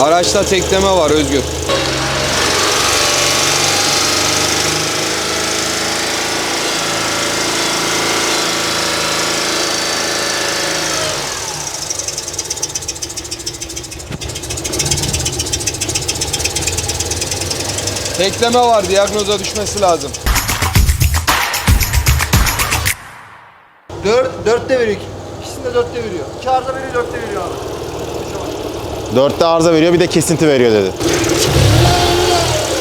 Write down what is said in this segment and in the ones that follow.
Araçta tekleme var Özgür. Tekleme var, diyagnoza düşmesi lazım. 4, 4'te veriyor. İkisini de 4'te veriyor. 2 arıza veriyor 4'te veriyor abi. Dörtte arıza veriyor bir de kesinti veriyor dedi.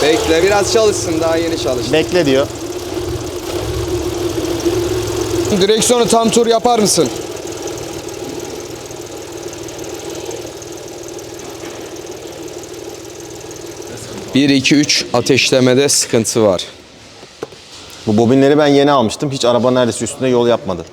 Bekle, biraz çalışsın, daha yeni çalıştı. Bekle diyor. Direksiyonu tam tur yapar mısın? Bir, iki, üç ateşlemede sıkıntı var. Bu bobinleri ben yeni almıştım. Hiç araba neredeyse üstünde yol yapmadı.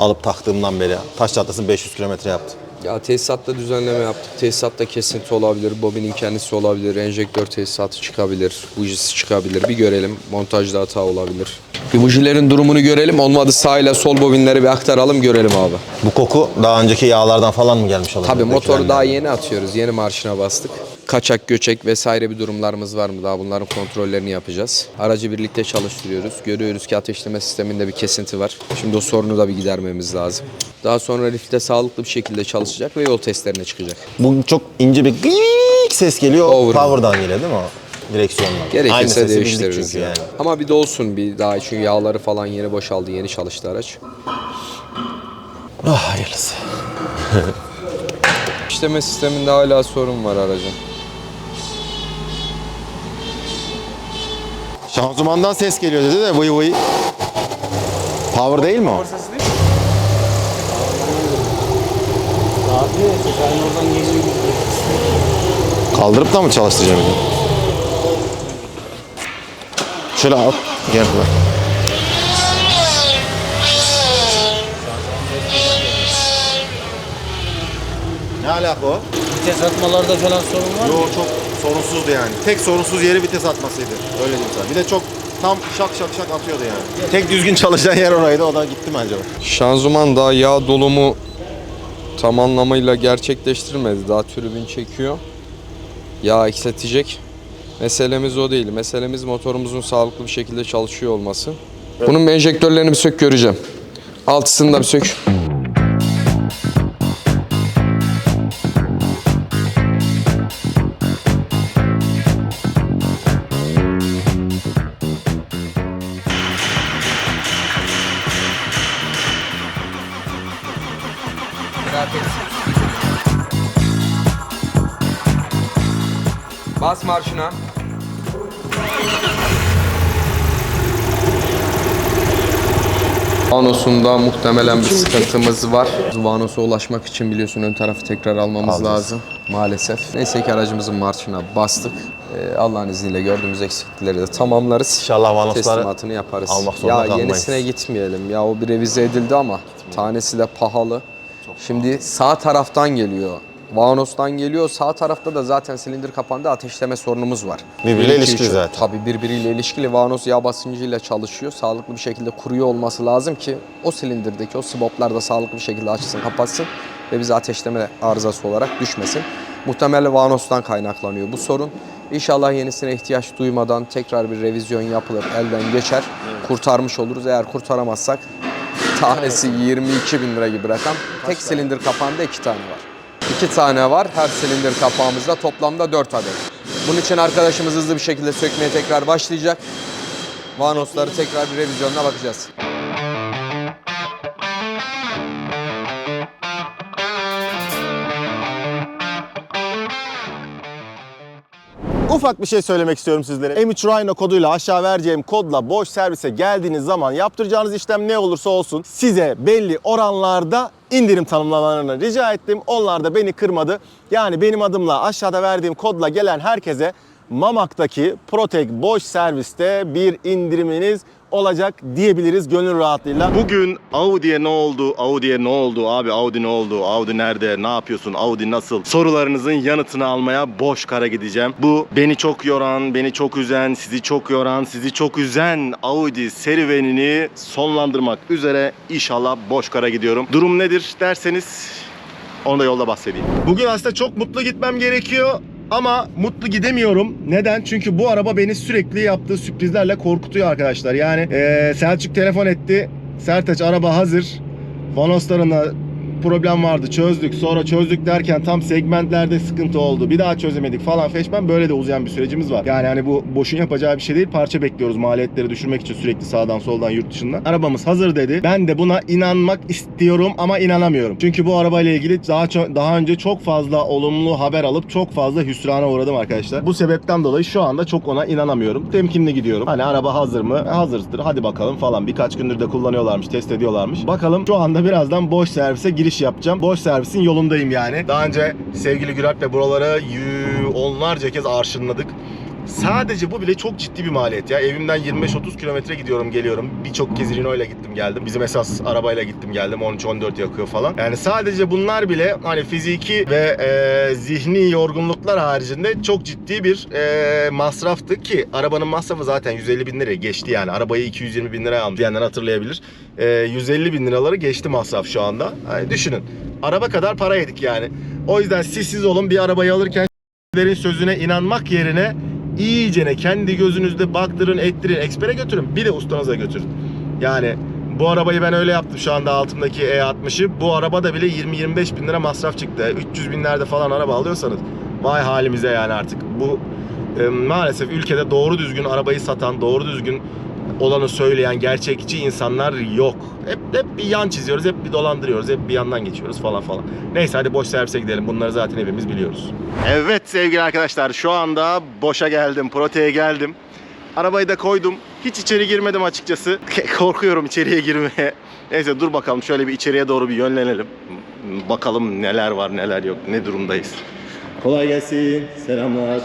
Alıp taktığımdan beri. Taş çatlasın 500 kilometre yaptı. Ya tesisatta düzenleme yaptık. Tesisatta kesinti olabilir, bobinin kendisi olabilir, enjektör tesisatı çıkabilir, bujisi çıkabilir. Bir görelim. Montajda hata olabilir. Bir bujilerin durumunu görelim. Olmadı sağ ile sol bobinleri bir aktaralım görelim abi. Bu koku daha önceki yağlardan falan mı gelmiş olabilir? Tabii motoru daha yeni atıyoruz. Yeni marşına bastık. Kaçak, göçek vesaire bir durumlarımız var mı? Daha bunların kontrollerini yapacağız. Aracı birlikte çalıştırıyoruz. Görüyoruz ki ateşleme sisteminde bir kesinti var. Şimdi o sorunu da bir gidermemiz lazım. Daha sonra lifte sağlıklı bir şekilde çalışacak ve yol testlerine çıkacak. Bu çok ince bir gıyyik ses geliyor. Power. Power'dan geliyor değil mi o? Direksiyondan. Aynı Gerekirse bildik değiştiririz yani. yani. Ama bir de olsun bir daha çünkü yağları falan yeni boşaldı, yeni çalıştı araç. Ah hayırlısı. İşleme sisteminde hala sorun var aracın. Şanzımandan ses geliyor dedi de vıy vıy. Power değil mi o? Abi sen oradan geliyor Kaldırıp da mı çalıştıracağım? Şöyle al. Gel bak. Ne alaka o? Vites atmalarda falan sorun var mı? Yo çok sorunsuzdu yani. Tek sorunsuz yeri vites atmasıydı. Öyle diyeyim sana. Bir de çok tam şak şak şak atıyordu yani. Tek düzgün çalışan yer oraydı. O da gitti mi acaba? Şanzıman daha yağ dolumu tam anlamıyla gerçekleştirmedi. Daha tribün çekiyor. Yağ eksiltecek. Meselemiz o değil. Meselemiz motorumuzun sağlıklı bir şekilde çalışıyor olması. Bunun enjektörlerini bir sök göreceğim. Altısını da bir sök. Bas marşına. Vanos'unda muhtemelen bir sıkıntımız var. Vanos'a ulaşmak için biliyorsun ön tarafı tekrar almamız Alacağız. lazım maalesef. Neyse ki aracımızın marşına bastık. Ee, Allah'ın izniyle gördüğümüz eksiklikleri de tamamlarız. İnşallah Vanosları Teslimatını yaparız. almak zorunda ya kalmayız. yenisine gitmeyelim. Ya o bir revize edildi ama tanesi de pahalı. Şimdi sağ taraftan geliyor. Vanos'tan geliyor. Sağ tarafta da zaten silindir kapağında ateşleme sorunumuz var. Birbiriyle ilişkili üç. zaten. Tabii birbiriyle ilişkili. Vanos yağ basıncıyla çalışıyor. Sağlıklı bir şekilde kuruyor olması lazım ki o silindirdeki o swaplar da sağlıklı bir şekilde açsın, kapatsın ve bize ateşleme arızası olarak düşmesin. Muhtemelen Vanos'tan kaynaklanıyor bu sorun. İnşallah yenisine ihtiyaç duymadan tekrar bir revizyon yapılır, elden geçer. Kurtarmış oluruz. Eğer kurtaramazsak tanesi 22 bin lira gibi rakam. Tek silindir kapağında iki tane var. İki tane var her silindir kapağımızda toplamda 4 adet. Bunun için arkadaşımız hızlı bir şekilde sökmeye tekrar başlayacak. Vanosları tekrar bir revizyonuna bakacağız. Ufak bir şey söylemek istiyorum sizlere. M3 Rhino koduyla aşağı vereceğim kodla boş servise geldiğiniz zaman yaptıracağınız işlem ne olursa olsun size belli oranlarda indirim tanımlamalarını rica ettim. Onlar da beni kırmadı. Yani benim adımla aşağıda verdiğim kodla gelen herkese Mamak'taki Protek boş serviste bir indiriminiz olacak diyebiliriz gönül rahatlığıyla. Bugün Audi'ye ne oldu? Audi'ye ne oldu? Abi Audi ne oldu? Audi nerede? Ne yapıyorsun? Audi nasıl? Sorularınızın yanıtını almaya boş kara gideceğim. Bu beni çok yoran, beni çok üzen, sizi çok yoran, sizi çok üzen Audi serüvenini sonlandırmak üzere inşallah boş kara gidiyorum. Durum nedir derseniz Onu da yolda bahsedeyim. Bugün aslında çok mutlu gitmem gerekiyor. Ama mutlu gidemiyorum. Neden? Çünkü bu araba beni sürekli yaptığı sürprizlerle korkutuyor arkadaşlar. Yani eee, Selçuk telefon etti. Sertaç araba hazır. Vanoslarında problem vardı çözdük. Sonra çözdük derken tam segmentlerde sıkıntı oldu. Bir daha çözemedik falan feşmen böyle de uzayan bir sürecimiz var. Yani hani bu boşun yapacağı bir şey değil. Parça bekliyoruz maliyetleri düşürmek için sürekli sağdan soldan yurt dışından. Arabamız hazır dedi. Ben de buna inanmak istiyorum ama inanamıyorum. Çünkü bu arabayla ilgili daha daha önce çok fazla olumlu haber alıp çok fazla hüsrana uğradım arkadaşlar. Bu sebepten dolayı şu anda çok ona inanamıyorum. Temkinli gidiyorum. Hani araba hazır mı? Hazırdır. Hadi bakalım falan. Birkaç gündür de kullanıyorlarmış, test ediyorlarmış. Bakalım şu anda birazdan boş servise giriş yapacağım. Boş servisin yolundayım yani. Daha önce sevgili Gürat buraları onlarca kez arşınladık. Sadece bu bile çok ciddi bir maliyet ya. Evimden 25-30 kilometre gidiyorum geliyorum. Birçok kez Renault ile gittim geldim. Bizim esas arabayla gittim geldim. 13-14 yakıyor falan. Yani sadece bunlar bile hani fiziki ve e, zihni yorgunluklar haricinde çok ciddi bir e, masraftı ki arabanın masrafı zaten 150 bin liraya geçti yani. Arabayı 220 bin liraya almış diyenler hatırlayabilir. E, 150 bin liraları geçti masraf şu anda. Hani düşünün. Araba kadar para yedik yani. O yüzden siz siz olun bir arabayı alırken sözüne inanmak yerine iyicene kendi gözünüzde baktırın, ettirin, ekspere götürün. Bir de ustanıza götürün. Yani bu arabayı ben öyle yaptım şu anda altımdaki E60'ı. Bu araba da bile 20-25 bin lira masraf çıktı. 300 binlerde falan araba alıyorsanız vay halimize yani artık. Bu e, maalesef ülkede doğru düzgün arabayı satan, doğru düzgün olanı söyleyen gerçekçi insanlar yok. Hep, hep bir yan çiziyoruz, hep bir dolandırıyoruz, hep bir yandan geçiyoruz falan falan. Neyse hadi boş servise gidelim. Bunları zaten hepimiz biliyoruz. Evet sevgili arkadaşlar şu anda boşa geldim, proteye geldim. Arabayı da koydum. Hiç içeri girmedim açıkçası. Korkuyorum içeriye girmeye. Neyse dur bakalım şöyle bir içeriye doğru bir yönlenelim. Bakalım neler var neler yok, ne durumdayız. Kolay gelsin. Selamlar.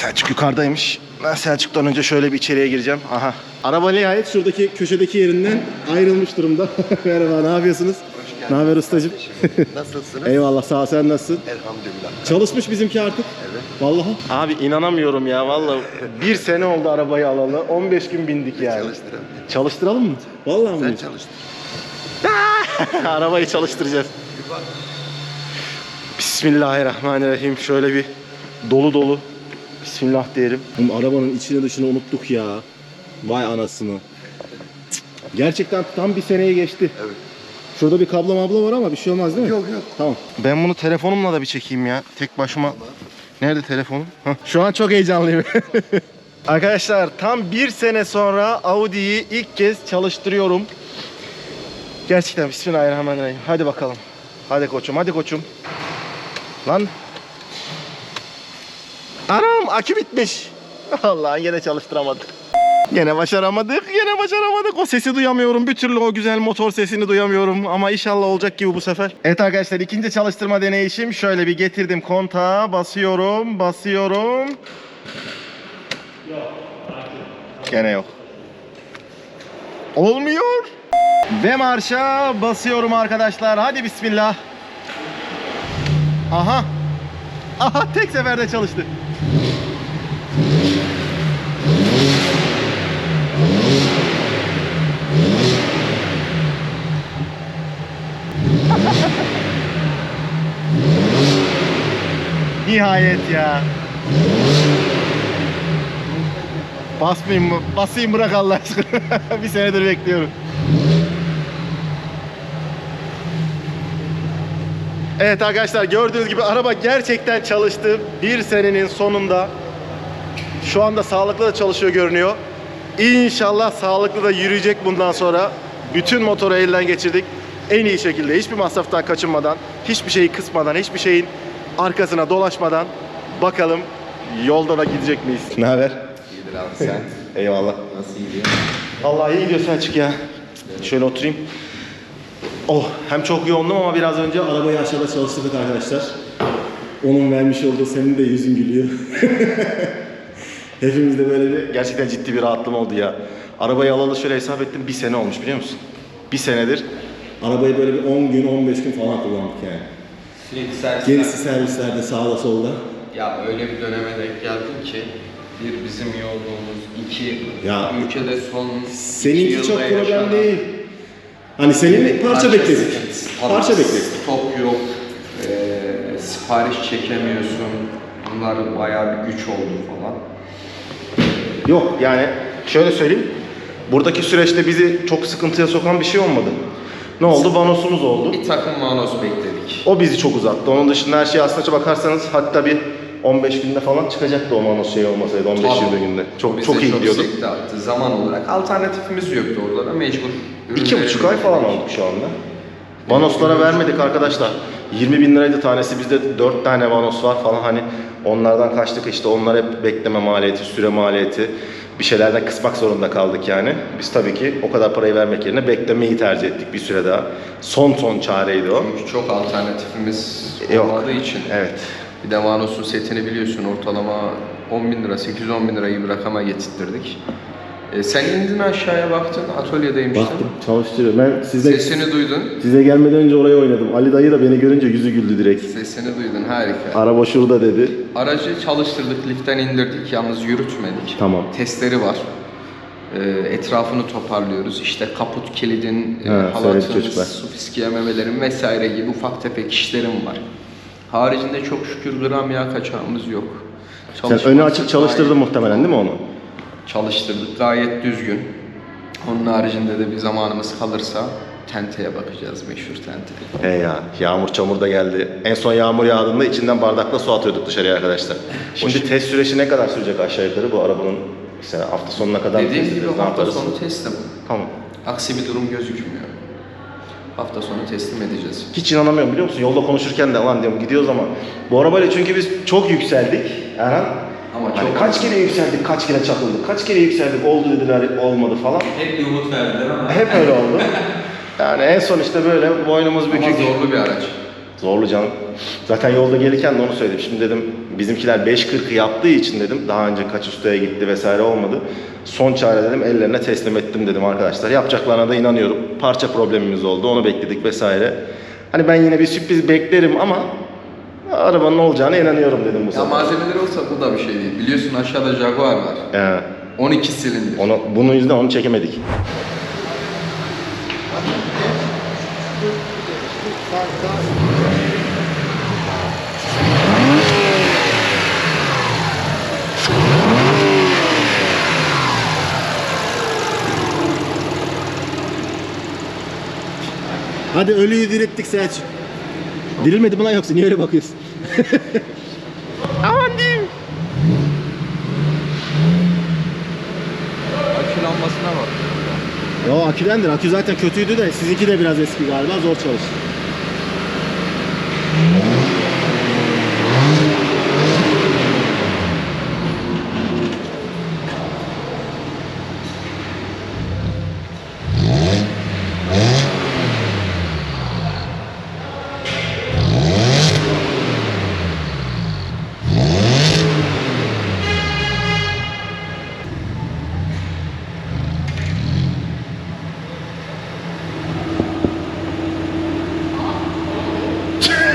Selçuk yukarıdaymış. Ben Selçuk'tan önce şöyle bir içeriye gireceğim. Aha. Araba nihayet şuradaki köşedeki yerinden ayrılmış durumda. Merhaba, ne yapıyorsunuz? Ne haber ustacığım? Nasılsınız? Eyvallah, sağ ol. Sen nasılsın? Elhamdülillah. Çalışmış bizimki artık. Evet. Vallahi. Abi inanamıyorum ya vallahi. Bir sene oldu arabayı alalı. 15 gün bindik yani. Çalıştıralım. Çalıştıralım mı? Vallahi mi? Sen çalıştır. Arabayı çalıştıracağız. Bismillahirrahmanirrahim. Şöyle bir dolu dolu. Bismillah diyelim. Oğlum arabanın içini dışını unuttuk ya. Vay anasını. Cık, Gerçekten tam bir seneye geçti. Evet. Şurada bir kablo mablo var ama bir şey olmaz değil mi? Yok yok. Tamam. Ben bunu telefonumla da bir çekeyim ya. Tek başıma. Nerede telefonum? Hah, Şu an çok heyecanlıyım. Arkadaşlar tam bir sene sonra Audi'yi ilk kez çalıştırıyorum. Gerçekten Bismillahirrahmanirrahim. Hadi bakalım. Hadi koçum, hadi koçum. Lan. Anam akü bitmiş. Allah yine çalıştıramadık. Yine başaramadık, yine başaramadık. O sesi duyamıyorum. Bir türlü o güzel motor sesini duyamıyorum. Ama inşallah olacak gibi bu sefer. Evet arkadaşlar ikinci çalıştırma deneyişim. Şöyle bir getirdim kontağa. Basıyorum, basıyorum. Gene yok. Olmuyor. Ve marşa basıyorum arkadaşlar. Hadi bismillah. Aha. Aha tek seferde çalıştı. Nihayet ya. Basmayayım mı? Basayım bırak Allah aşkına. bir senedir bekliyorum. Evet arkadaşlar gördüğünüz gibi araba gerçekten çalıştı. Bir senenin sonunda şu anda sağlıklı da çalışıyor görünüyor. İnşallah sağlıklı da yürüyecek bundan sonra. Bütün motoru elden geçirdik. En iyi şekilde hiçbir masraftan kaçınmadan, hiçbir şeyi kısmadan, hiçbir şeyin arkasına dolaşmadan bakalım yolda da gidecek miyiz? Ne haber? İyidir abi sen. Eyvallah. Nasıl gidiyor? Vallahi iyi gidiyor Selçuk ya. Şöyle oturayım. Oh hem çok yoğundum ama biraz önce arabayı aşağıda çalıştırdık arkadaşlar. Onun vermiş olduğu senin de yüzün gülüyor. Hepimizde böyle bir gerçekten ciddi bir rahatlama oldu ya. Arabayı alalı şöyle hesap ettim bir sene olmuş biliyor musun? Bir senedir. Arabayı böyle bir 10 gün 15 gün falan kullandık yani. Sürekli servis. Gerisi servislerde sağda solda. Ya öyle bir döneme denk geldim ki bir bizim iyi olduğumuz, iki Ya, ülkede son iki Seninki yılda çok problem yaşanan değil. Hani senin parça parça bekledik. sıkıntısı. Parça bekliyorsun. Top yok. Ee, sipariş çekemiyorsun. Bunlar bayağı bir güç oldu falan. Yok yani şöyle söyleyeyim. Buradaki süreçte bizi çok sıkıntıya sokan bir şey olmadı. Ne oldu? Vanosumuz oldu. Bir takım manos bekledik. O bizi çok uzattı. Onun dışında her şey aslında bakarsanız hatta bir 15 günde falan çıkacaktı o manos şey olmasaydı 15-20 günde. Çok çok iyi gidiyorduk. attı zaman olarak. Alternatifimiz yoktu orada da mecbur. İki buçuk ay falan olduk şu anda. Vanoslara vermedik arkadaşlar. 20 bin liraydı tanesi bizde 4 tane vanos var falan hani onlardan kaçtık işte onlar hep bekleme maliyeti, süre maliyeti bir şeylerden kısmak zorunda kaldık yani. Biz tabii ki o kadar parayı vermek yerine beklemeyi tercih ettik bir süre daha. Son son çareydi o. Çünkü çok alternatifimiz Yok. olmadığı için. Evet. Bir de Vanos'un setini biliyorsun ortalama 10 bin lira, 810 bin lira gibi bir rakama getirttirdik. E, sen indin aşağıya baktın, atölyedeymiştin. çalıştırıyor. Ben sizde Sesini duydun. size gelmeden önce oraya oynadım. Ali dayı da beni görünce yüzü güldü direkt. Sesini duydun, harika. Araba şurada dedi. Aracı çalıştırdık, liften indirdik, yalnız yürütmedik. Tamam. Testleri var. E, etrafını toparlıyoruz. İşte kaput kilidin, e, Ha, söyledi halatın, çocuklar. su fiskiyememelerin vesaire gibi ufak tefek işlerim var. Haricinde çok şükür gram yağ kaçağımız yok. Sen Çalışması önü açık çalıştırdın gayet- muhtemelen değil mi onu? Çalıştırdık. Gayet düzgün. Onun haricinde de bir zamanımız kalırsa tenteye bakacağız. Meşhur tente. He ya yağmur çamur da geldi. En son yağmur yağdığında içinden bardakla su atıyorduk dışarıya arkadaşlar. Şimdi test süreci ne kadar sürecek aşağı yukarı bu arabanın işte hafta sonuna kadar Dediğim gibi hafta yaparız? sonu teslim. Tamam. Aksi bir durum gözükmüyor. Hafta sonu teslim edeceğiz. Hiç inanamıyorum biliyor musun? Yolda konuşurken de lan diyorum gidiyoruz ama bu arabayla çünkü biz çok yükseldik Erhan. Ama Hani çok kaç kere yükseldik, kaç kere çakıldık, kaç kere yükseldik, oldu dediler, olmadı falan. Hep bir umut verdiler ama. Hep öyle oldu. Yani en son işte böyle boynumuz Ama bükük. zorlu bir araç. Zorlu canım. Zaten yolda gelirken de onu söyledim. Şimdi dedim bizimkiler 5.40'ı yaptığı için dedim daha önce kaç ustaya gitti vesaire olmadı. Son çare dedim ellerine teslim ettim dedim arkadaşlar. Yapacaklarına da inanıyorum. Parça problemimiz oldu onu bekledik vesaire. Hani ben yine bir sürpriz beklerim ama arabanın olacağına inanıyorum dedim bu Ya sefer. malzemeler olsa bu da bir şey değil. Biliyorsun aşağıda Jaguar var. Ee, 12 silindir. onu, bunun yüzünden onu çekemedik. Hadi ölüyü dirilttik Selçuk. Dirilmedi mi lan yoksa niye öyle bakıyorsun? Aman diyeyim. Akü lambasına bak. Ya aküdendir. Akü zaten kötüydü de sizinki de biraz eski galiba zor çalıştı.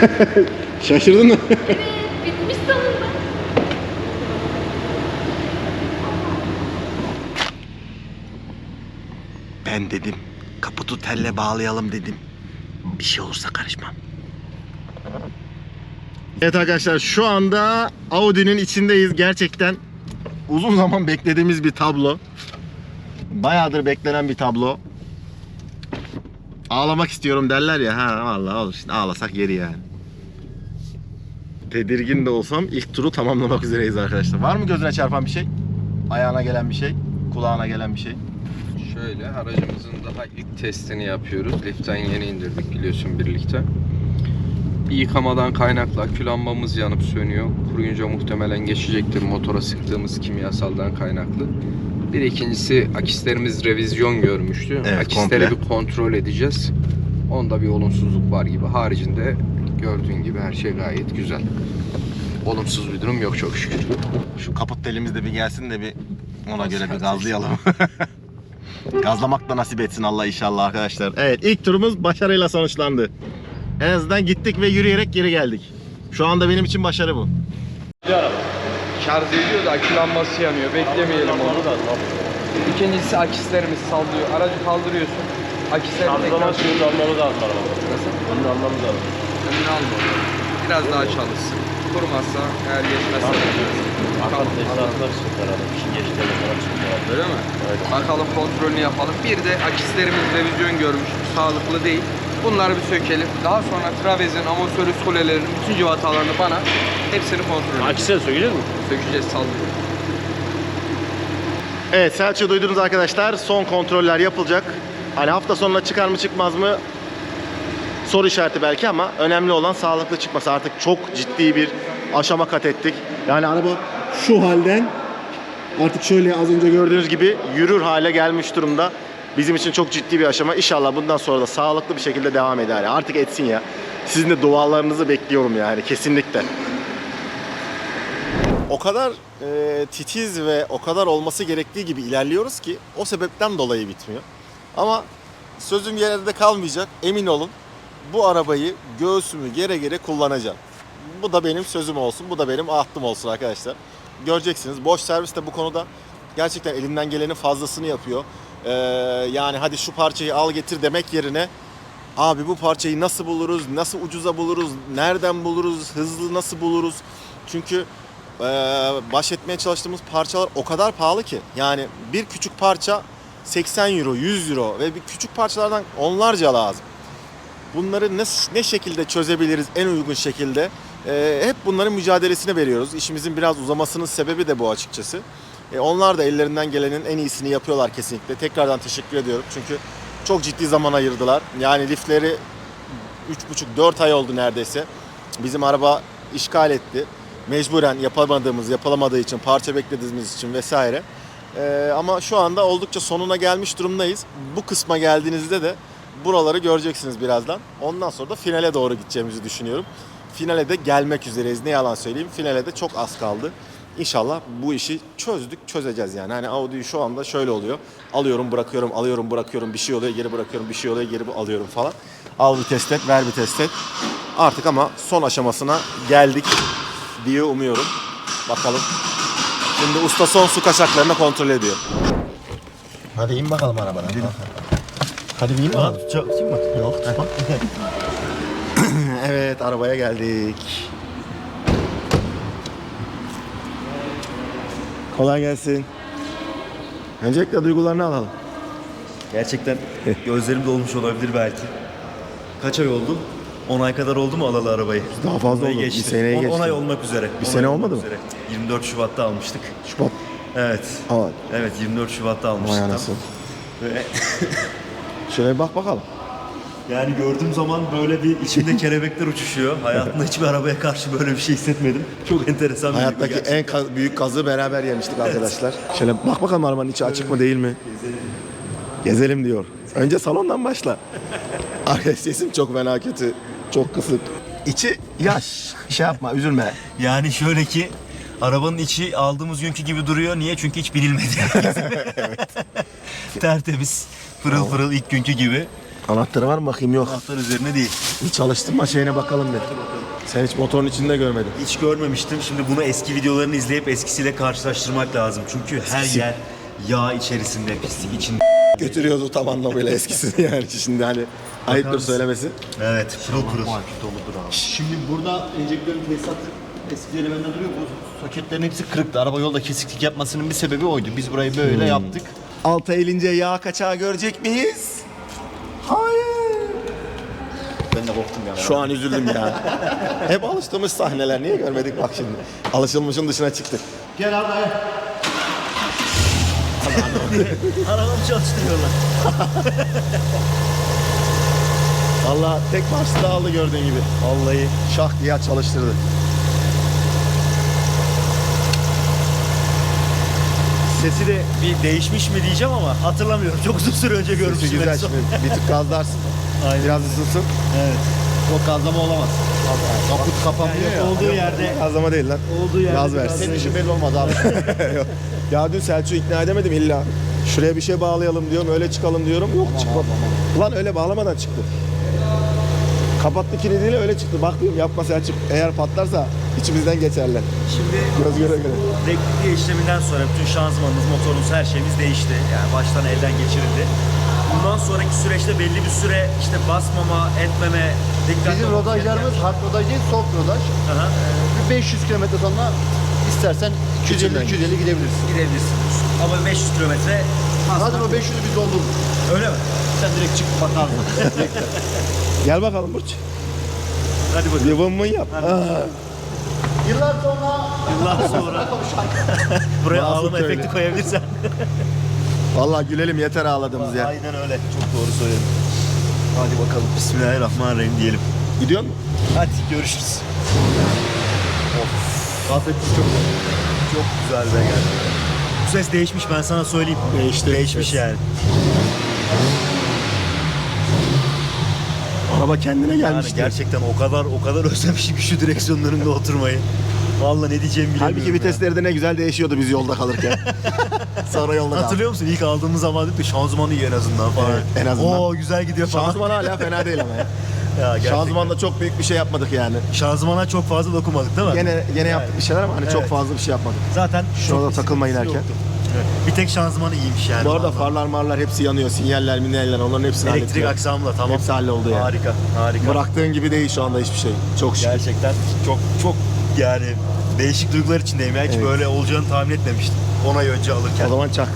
Şaşırdın mı? Bitmiş sonunda. Ben dedim. Kaputu telle bağlayalım dedim. Bir şey olursa karışmam. Evet arkadaşlar şu anda Audi'nin içindeyiz. Gerçekten uzun zaman beklediğimiz bir tablo. Bayağıdır beklenen bir tablo. Ağlamak istiyorum derler ya. Ha vallahi olur. Şimdi ağlasak yeri yani. Tedirgin de olsam ilk turu tamamlamak üzereyiz arkadaşlar. Var mı gözüne çarpan bir şey? Ayağına gelen bir şey? Kulağına gelen bir şey? Şöyle aracımızın daha ilk testini yapıyoruz. Liften yeni indirdik biliyorsun birlikte. Bir yıkamadan kaynaklı akü lambamız yanıp sönüyor. Kuruyunca muhtemelen geçecektir motora sıktığımız kimyasaldan kaynaklı. Bir ikincisi akislerimiz revizyon görmüştü. Evet, Akisleri komple. bir kontrol edeceğiz. Onda bir olumsuzluk var gibi. Haricinde gördüğün gibi her şey gayet güzel. Olumsuz bir durum yok çok şükür. Şu kaput telimiz de bir gelsin de bir ona göre bir gazlayalım. Gazlamak da nasip etsin Allah inşallah arkadaşlar. Evet ilk turumuz başarıyla sonuçlandı. En azından gittik ve yürüyerek geri geldik. Şu anda benim için başarı bu. Şarj ediyor da akü lambası yanıyor. Beklemeyelim onu. İkincisi akislerimiz sallıyor. Aracı kaldırıyorsun. Akisler Tam zaman suyunu almamız lazım arabada. Nasıl? Onu almamız lazım. Önünü alma. Biraz daha çalışsın. Kurmazsa eğer geçmezse Bakalım tesisatlar şey geçtiğinde falan çıktı herhalde. Öyle mi? Bakalım kontrolünü yapalım. Bir de akislerimiz revizyon görmüş. Sağlıklı değil. Bunları bir sökelim. Daha sonra travezin, amortisörüs kulelerinin bütün civatalarını bana hepsini kontrol edeceğiz. Akisel sökeceğiz mi? Sökeceğiz sallıyor. Evet Selçuk'u duydunuz arkadaşlar. Son kontroller yapılacak. Hani hafta sonuna çıkar mı çıkmaz mı soru işareti belki ama önemli olan sağlıklı çıkması. Artık çok ciddi bir aşama kat ettik. Yani araba şu halden artık şöyle az önce gördüğünüz gibi yürür hale gelmiş durumda. Bizim için çok ciddi bir aşama. İnşallah bundan sonra da sağlıklı bir şekilde devam eder. Yani artık etsin ya. Sizin de dualarınızı bekliyorum yani kesinlikle. O kadar e, titiz ve o kadar olması gerektiği gibi ilerliyoruz ki o sebepten dolayı bitmiyor. Ama sözüm yerde kalmayacak. Emin olun bu arabayı göğsümü gere gere kullanacağım. Bu da benim sözüm olsun. Bu da benim ahtım olsun arkadaşlar. Göreceksiniz. Boş servis de bu konuda gerçekten elinden gelenin fazlasını yapıyor. Ee, yani hadi şu parçayı al getir demek yerine abi bu parçayı nasıl buluruz, nasıl ucuza buluruz, nereden buluruz, hızlı nasıl buluruz? Çünkü e, baş etmeye çalıştığımız parçalar o kadar pahalı ki. Yani bir küçük parça 80 euro, 100 euro ve bir küçük parçalardan onlarca lazım. Bunları ne, ne şekilde çözebiliriz en uygun şekilde? E, hep bunların mücadelesini veriyoruz. İşimizin biraz uzamasının sebebi de bu açıkçası. E, onlar da ellerinden gelenin en iyisini yapıyorlar kesinlikle. Tekrardan teşekkür ediyorum çünkü çok ciddi zaman ayırdılar. Yani lifleri 3,5-4 ay oldu neredeyse. Bizim araba işgal etti. Mecburen yapamadığımız, yapılamadığı için, parça beklediğimiz için vesaire. Ee, ama şu anda oldukça sonuna gelmiş durumdayız. Bu kısma geldiğinizde de buraları göreceksiniz birazdan. Ondan sonra da finale doğru gideceğimizi düşünüyorum. Finale de gelmek üzereyiz. Ne yalan söyleyeyim. Finale de çok az kaldı. İnşallah bu işi çözdük, çözeceğiz yani. Hani Audi'yi şu anda şöyle oluyor. Alıyorum, bırakıyorum, alıyorum, bırakıyorum. Bir şey oluyor, geri bırakıyorum, bir şey oluyor, geri alıyorum falan. Al bir test et, ver bir test et. Artık ama son aşamasına geldik diye umuyorum. Bakalım. Şimdi usta son su kaçaklarını kontrol ediyor. Hadi in bakalım arabadan. Hadi bir in bakalım. Çok mı? Yok. evet arabaya geldik. Kolay gelsin. Öncelikle duygularını alalım. Gerçekten gözlerim dolmuş olabilir belki. Kaç ay oldu? 10 ay kadar oldu mu alalı arabayı? Daha fazla oldu. Bir geçti. seneye 10, geçti. ay olmak üzere. Bir sene olmadı mı? üzere. 24 Şubat'ta almıştık. Şubat. Evet. Aa, Evet 24 Şubat'ta vay almıştık. anasını. Ve Şöyle bir bak bakalım. yani gördüğüm zaman böyle bir içimde kelebekler uçuşuyor. Hayatımda hiçbir arabaya karşı böyle bir şey hissetmedim. Çok enteresan bir Hayattaki duygu gerçekten. en ka- büyük kazı beraber yemiştik arkadaşlar. Şöyle bak bakalım arabanın içi açık mı değil mi? Gezelim diyor. Önce salondan başla. Arkadaş sesim çok fena kötü. Çok kısık. İçi yaş. Şey yapma üzülme. Yani şöyle ki arabanın içi aldığımız günkü gibi duruyor. Niye? Çünkü hiç bilinmedi. Tertemiz. Pırıl pırıl ilk günkü gibi. Anahtarı var mı bakayım yok. Anahtar üzerine değil. Bir çalıştırma şeyine bakalım bir. Sen hiç motorun içinde görmedin. Hiç görmemiştim. Şimdi bunu eski videolarını izleyip eskisiyle karşılaştırmak lazım. Çünkü her Eskisi. yer yağ içerisinde, pislik içinde. Götürüyordu tam anlamıyla eskisini yani şimdi hani ayıptır söylemesi. Evet, pırıl pırıl. Şimdi burada enjektörün tesisat eski elemanında duruyor. Bu soketlerin hepsi kırıktı. Araba yolda kesiklik yapmasının bir sebebi oydu. Biz burayı böyle yaptık. Alta elince yağ kaçağı görecek miyiz? Hayır. Ben de korktum yani. Şu an üzüldüm ya. Hep alıştığımız sahneler. Niye görmedik bak şimdi. Alışılmışın dışına çıktık. Gel abi. Arabamı çalıştırıyorlar. Valla tek başta aldı gördüğün gibi. Vallahi şah diye çalıştırdı. Sesi de bir değişmiş mi diyeceğim ama hatırlamıyorum. Çok uzun süre önce Sesi görmüştüm. güzel en son. şimdi. Bir tık gazlarsın. Biraz ısınsın. Evet. Çok gazlama olamaz. Kaput kapanmıyor ya. Olduğu yerde Gazlama değil lan. olduğu yerde Gaz versin. Senin işin belli olmaz abi. Ya dün Selçuk'u ikna edemedim illa. Şuraya bir şey bağlayalım diyorum, öyle çıkalım diyorum. Yok çıkmadı. Ulan öyle bağlamadan çıktı. Kapattı kilidiyle öyle çıktı. Bakıyorum yapma Selçuk. Eğer patlarsa içimizden geçerler. Şimdi Göz göre göre. Rektifiye işleminden sonra bütün şanzımanımız, motorumuz, her şeyimiz değişti. Yani baştan elden geçirildi. bundan sonraki süreçte belli bir süre işte basmama, etmeme, dikkat Bizim rodajlarımız hard rodaj değil, soft rodaj. Aha. Bir 500 kilometre sonra istersen 250 250 gidebilirsin. gidebilirsiniz. Ama 500 kilometre Zaten o 500'ü biz doldururuz. öyle mi? Sen direkt çık bakarsın. Gel bakalım Burç. Hadi bakalım. Bir vın vın yap. Yıllar sonra Yıllar sonra buraya Bazı ağlama köylü. efekti koyabilirsen. Vallahi gülelim yeter ağladığımız ya. Aynen öyle. Çok doğru söyledin. Hadi bakalım. Bismillahirrahmanirrahim diyelim. Gidiyor musun? Hadi görüşürüz. Gafetsiz çok Çok güzel be geldi. Bu ses değişmiş ben sana söyleyeyim. Değişti. Değişmiş yani. Araba kendine Yani gelmişti. gerçekten o kadar o kadar özlemişim şu direksiyonun önünde oturmayı. Vallahi ne diyeceğimi bilemiyorum. Halbuki vitesleri de ne güzel değişiyordu biz yolda kalırken. Sonra yolda kaldık. Hatırlıyor musun? İlk aldığımız zaman dedik ki şanzımanı iyi en azından falan. Evet, en azından. Oo güzel gidiyor falan. Şanzıman hala fena değil ama ya. Ya gerçekten. Şanzımanda çok büyük bir şey yapmadık yani. Şanzımana çok fazla dokunmadık değil mi? Gene gene yaptık bir şeyler ama hani çok Evet. fazla bir şey yapmadık. Zaten Şurada çok takılma inerken. yoktu. Bir tek şanzımanı iyiymiş yani. Bu arada Vallahi. farlar marlar hepsi yanıyor. Sinyaller, minyaller onların hepsini Elektrik hallettik. aksamla tamam. Hepsi halloldu yani. Harika, harika. Bıraktığın gibi değil şu anda hiçbir şey. Çok şükür. Gerçekten çok çok yani değişik duygular içindeyim ya. Hiç Evet. böyle olacağını tahmin etmemiştim. 10 ay önce alırken. O zaman çak.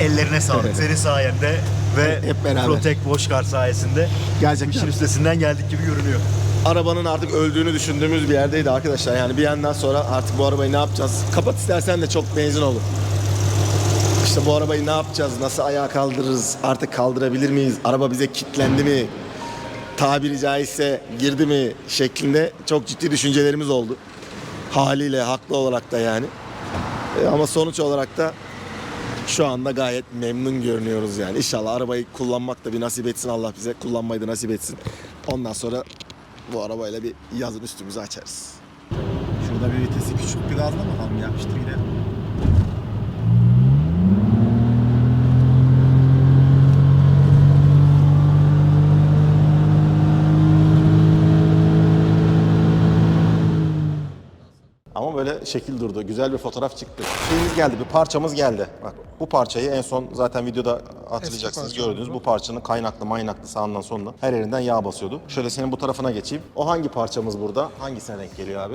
Ellerine sağlık. Senin sayende ve Hep beraber. Protect Boşkar sayesinde Gerçekten. işin üstesinden geldik gibi görünüyor. Arabanın artık öldüğünü düşündüğümüz bir yerdeydi arkadaşlar. Yani bir yandan sonra artık bu arabayı ne yapacağız? Kapat istersen de çok benzin olur. İşte bu arabayı ne yapacağız? Nasıl ayağa kaldırırız? Artık kaldırabilir miyiz? Araba bize kilitlendi mi? Tabiri caizse girdi mi? Şeklinde çok ciddi düşüncelerimiz oldu. Haliyle haklı olarak da yani. E, ama sonuç olarak da şu anda gayet memnun görünüyoruz yani. İnşallah arabayı kullanmak da bir nasip etsin Allah bize. Kullanmayı da nasip etsin. Ondan sonra bu arabayla bir yazın üstümüzü açarız. Şurada bir vitesi küçük bir gazla bakalım yapıştır gidelim. Böyle şekil durdu. Güzel bir fotoğraf çıktı. Şeyimiz geldi, bir parçamız geldi. Bak bu parçayı en son zaten videoda hatırlayacaksınız gördüğünüz bu parçanın kaynaklı maynaklı sağından sonuna her yerinden yağ basıyordu. Şöyle senin bu tarafına geçeyim. O hangi parçamız burada? Hangisine denk geliyor abi?